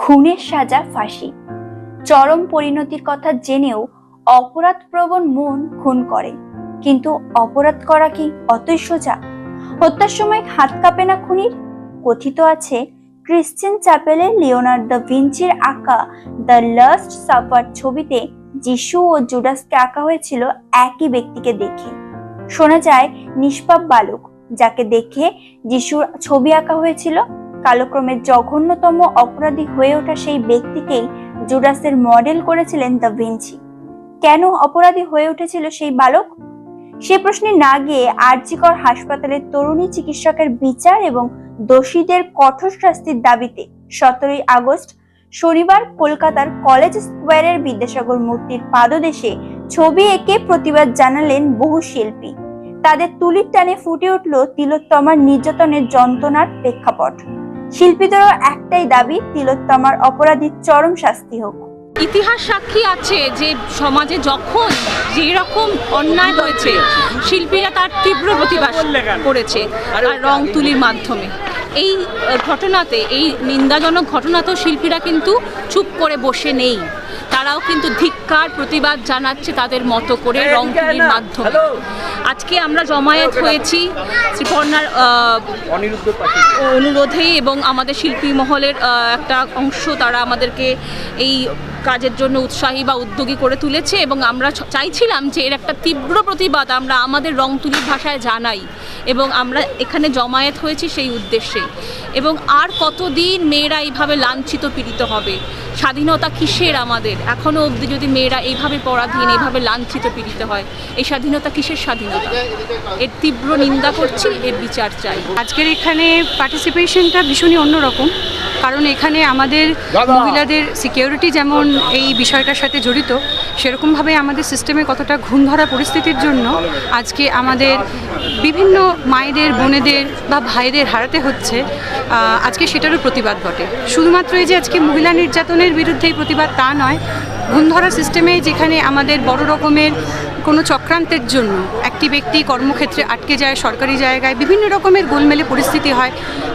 খুনের সাজা ফাঁসি। চরম পরিণতির কথা জেনেও অপরাধ প্রবণ মন খুন করে। কিন্তু অপরাধ করা কি অতই সোজা? হত্যার সময় হাত কাঁপে না খুনির? কথিত আছে, ক্রিশ্চিয়ান চ্যাপেলে লিওনার্ড দ্য ভিঞ্চির আঁকা দ্য লাস্ট সাফার ছবিতে যিশু ও জুডাসকে আঁকা হয়েছিল একই ব্যক্তিকে দেখে। শোনা যায় নিষ্পাপ বালক, যাকে দেখে যিশুর ছবি আঁকা হয়েছিল কালক্রমে জঘন্যতম অপরাধী হয়ে ওঠা সেই ব্যক্তিকেই জুডাসের মডেল করেছিলেন দ্য ভিঞ্চি। কেন অপরাধী হয়ে উঠেছিল সেই বালক? সে প্রশ্নে না গিয়ে আরজিকর হাসপাতালের তরুণী চিকিৎসকের বিচার এবং দোষীদের কঠোর শাস্তির দাবিতে সতেরোই আগস্ট শনিবার কলকাতার কলেজ স্কোয়ারের বিদ্যাসাগর মূর্তির পাদদেশে ছবি এঁকে প্রতিবাদ জানালেন বহু শিল্পী। তাদের তুলির টানে ফুটে উঠল তিলোত্তমার নির্যাতনের যন্ত্রণার প্রেক্ষাপট। শিল্পীদেরও একটাই দাবি তিলোত্তমার অপরাধীর চরম শাস্তি হোক। ইতিহাস সাক্ষী আছে যে সমাজে যখন যেই রকম অন্যায় হয়েছে শিল্পীরা তার তীব্র প্রতিবাদ করেছে আর রং তুলির মাধ্যমে। এই ঘটনাতে এই নিন্দাজনক ঘটনাতেও শিল্পীরা কিন্তু চুপ করে বসে নেই। তারাও কিন্তু ধিক্কার প্রতিবাদ জানাচ্ছে তাদের মতো করে রং তুলির মাধ্যমে। আজকে আমরা জমায়েত হয়েছি শ্রীপর্ণার অনুরোধেই এবং আমাদের শিল্পী মহলের একটা অংশ তারা আমাদেরকে এই কাজের জন্য উৎসাহী বা উদ্যোগী করে তুলেছে এবং আমরা চাইছিলাম যে এর একটা তীব্র প্রতিবাদ আমরা আমাদের রং তুলির ভাষায় জানাই এবং আমরা এখানে জমায়েত হয়েছি সেই উদ্দেশ্যে। এবং আর কতদিন মেয়েরা এইভাবে লাঞ্ছিত পীড়িত হবে? স্বাধীনতা কিসের আমাদের? এখনও অবধি যদি মেয়েরা এইভাবে পরাধীন এইভাবে লাঞ্ছিত পীড়িত হয় এই স্বাধীনতা কিসের স্বাধীনতা? এর তীব্র নিন্দা করছি এর বিচার চাই। আজকের এখানে পার্টিসিপেশনটা ভীষণই অন্যরকম কারণ এখানে আমাদের মহিলাদের সিকিউরিটি যেমন এই বিষয়টার সাথে জড়িত সেরকমভাবে আমাদের সিস্টেমে কতটা ঘুম ধরা পরিস্থিতির জন্য আজকে আমাদের বিভিন্ন মায়েদের বোনেদের বা ভাইদের হারাতে হচ্ছে আজকে সেটারও প্রতিবাদ ঘটে। শুধুমাত্র এই যে আজকে মহিলা নির্যাতনের বিরুদ্ধে এই প্রতিবাদ তা নয় ঘুম ধরা সিস্টেমে যেখানে আমাদের বড় রকমের কোনো চক্রান্তের জন্য একটি ব্যক্তি কর্মক্ষেত্রে আটকে যায়, সরকারি জায়গায় বিভিন্ন রকমের গোলমেলে পরিস্থিতি হয়।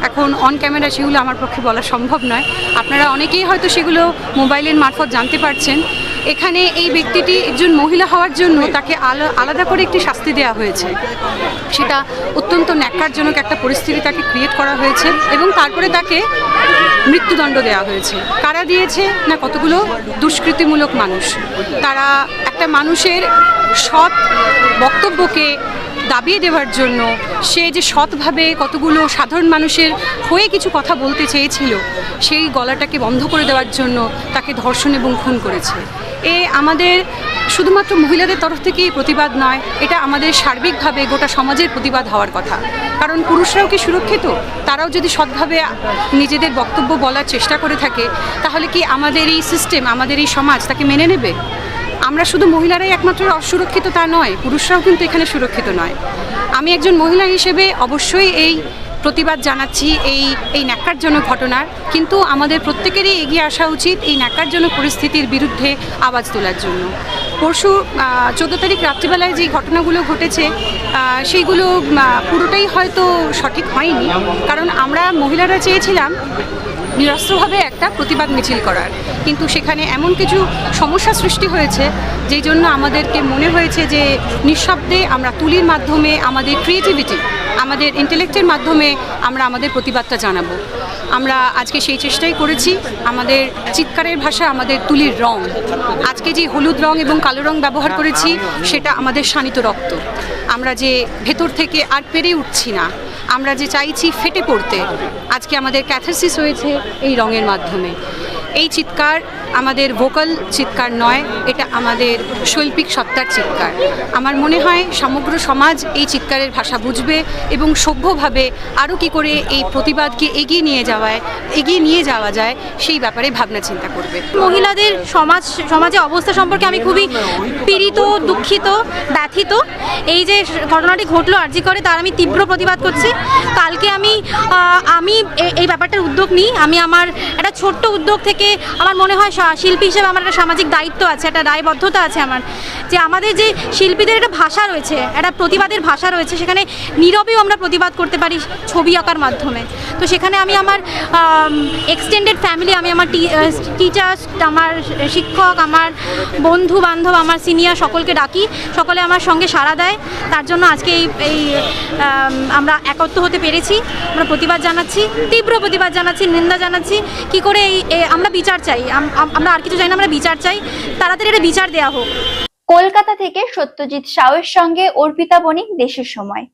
এখন অন ক্যামেরা সেগুলো আমার পক্ষে বলা সম্ভব নয়। আপনারা অনেকেই হয়তো সেগুলো মোবাইলের মারফত জানতে পারছেন। এখানে এই ব্যক্তিটি একজন মহিলা হওয়ার জন্য তাকে আলা- আলাদা করে একটি শাস্তি দেওয়া হয়েছে। সেটা অত্যন্ত ন্যাক্কারজনক একটা পরিস্থিতি তাকে ক্রিয়েট করা হয়েছে এবং তারপরে তাকে মৃত্যুদণ্ড দেওয়া হয়েছে। কারা দিয়েছে? না, কতগুলো? দুষ্কৃতিমূলক মানুষ। তারা একটা মানুষের সৎ বক্তব্যকে দাবিয়ে দেওয়ার জন্য সে যে সৎভাবে কতগুলো সাধারণ মানুষের হয়ে কিছু কথা বলতে চেয়েছিল, সেই গলাটাকে বন্ধ করে দেওয়ার জন্য তাকে ধর্ষণ এবং খুন করেছে। এ আমাদের শুধুমাত্র মহিলাদের তরফ থেকেই প্রতিবাদ নয়, এটা আমাদের সার্বিকভাবে গোটা সমাজের প্রতিবাদ হওয়ার কথা। কারণ পুরুষরাও কি সুরক্ষিত? তারাও যদি সৎভাবে নিজেদের বক্তব্য বলার চেষ্টা করে থাকে, তাহলে কি আমাদের এই সিস্টেম আমাদের এই সমাজ তাকে মেনে নেবে? আমরা শুধু মহিলারাই একমাত্র অসুরক্ষিত তা নয়, পুরুষরাও কিন্তু এখানে সুরক্ষিত নয়। আমি একজন মহিলা হিসেবে অবশ্যই এই প্রতিবাদ জানাচ্ছি এই এই ন্যাক্কারজনক ঘটনার। কিন্তু আমাদের প্রত্যেকেরই এগিয়ে আসা উচিত এই ন্যাক্কারজনক পরিস্থিতির বিরুদ্ধে আওয়াজ তোলার জন্য। পরশু চোদ্দ তারিখ রাত্রিবেলায় যে ঘটনাগুলো ঘটেছে সেইগুলো পুরোটাই হয়তো সঠিক হয়নি। কারণ আমরা মহিলারা চেয়েছিলাম নিরস্ত্রভাবে একটা প্রতিবাদ মিছিল করার। কিন্তু সেখানে এমন কিছু সমস্যা সৃষ্টি হয়েছে, যেই জন্য আমাদেরকে মনে হয়েছে যে নিঃশব্দে আমরা তুলির মাধ্যমে আমাদের ক্রিয়েটিভিটি আমাদের ইন্টেলেক্টের মাধ্যমে আমরা আমাদের প্রতিবাদটা জানাব। আমরা আজকে সেই চেষ্টাই করেছি, আমাদের চিৎকারের ভাষা, আমাদের তুলির রং। আজকে যে হলুদ রং এবং কালো রং ব্যবহার করেছি, সেটা আমাদের শানিত রক্ত। আমরা যে ভেতর থেকে আর পেরে উঠছি না, আমরা যে চাইছি ফেটে পড়তে, আজকে আমাদের ক্যাথারসিস হয়েছে এই রঙের মাধ্যমে। এই চিৎকার আমাদের ভোকাল চিৎকার নয়, এটা আমাদের শৈল্পিক সত্তার চিৎকার। আমার মনে হয় সমগ্র সমাজ এই চিৎকারের ভাষা বুঝবে এবং সভ্যভাবে আরও কি করে এই প্রতিবাদকে এগিয়ে নিয়ে যাওয়ায়, এগিয়ে নিয়ে যাওয়া যায়, সেই ব্যাপারে ভাবনা চিন্তা করবে। মহিলাদের সমাজ, সমাজে অবস্থা সম্পর্কে আমি খুবই পীড়িত, দুঃখিত, ব্যথিত। এই যে ঘটনাটি ঘটলো, আর্জি করে, তার আমি তীব্র প্রতিবাদ করছি। কালকে আমি আমি এই ব্যাপারটার উদ্যোগ নিই। আমি আমার একটা ছোট্ট উদ্যোগ থেকে আমার মনে হয় শিল্পী হিসেবে আমার একটা সামাজিক দায়িত্ব আছে একটা দায়বদ্ধতা আছে আমার। যে আমাদের যে শিল্পীদের একটা ভাষা রয়েছে, একটা প্রতিবাদের ভাষা রয়েছে, সেখানে নীরবেও আমরা প্রতিবাদ করতে পারি ছবি আঁকার মাধ্যমে। তো সেখানে আমি আমার এক্সটেন্ডেড ফ্যামিলি আমি আমার টিচার্স আমার শিক্ষক, আমার বন্ধু বান্ধব, আমার সিনিয়র সকলকে ডাকি। সকলে আমার সঙ্গে সাড়া দেয়। তার জন্য আজকে এই এই আমরা একত্র হতে পেরেছি। আমরা প্রতিবাদ জানাচ্ছি, তীব্র প্রতিবাদ জানাচ্ছি, নিন্দা জানাচ্ছি। কি করে এই আমরা বিচার চাই। আম- আম- আমরা আর কিছু চাই না, আমরা বিচার চাই। তাড়াতাড়ি এটা বিচার দেওয়া হোক। কলকাতা থেকে সত্যজিৎ সাউয়ের সঙ্গে অর্পিতা বণিক দেশের সময়।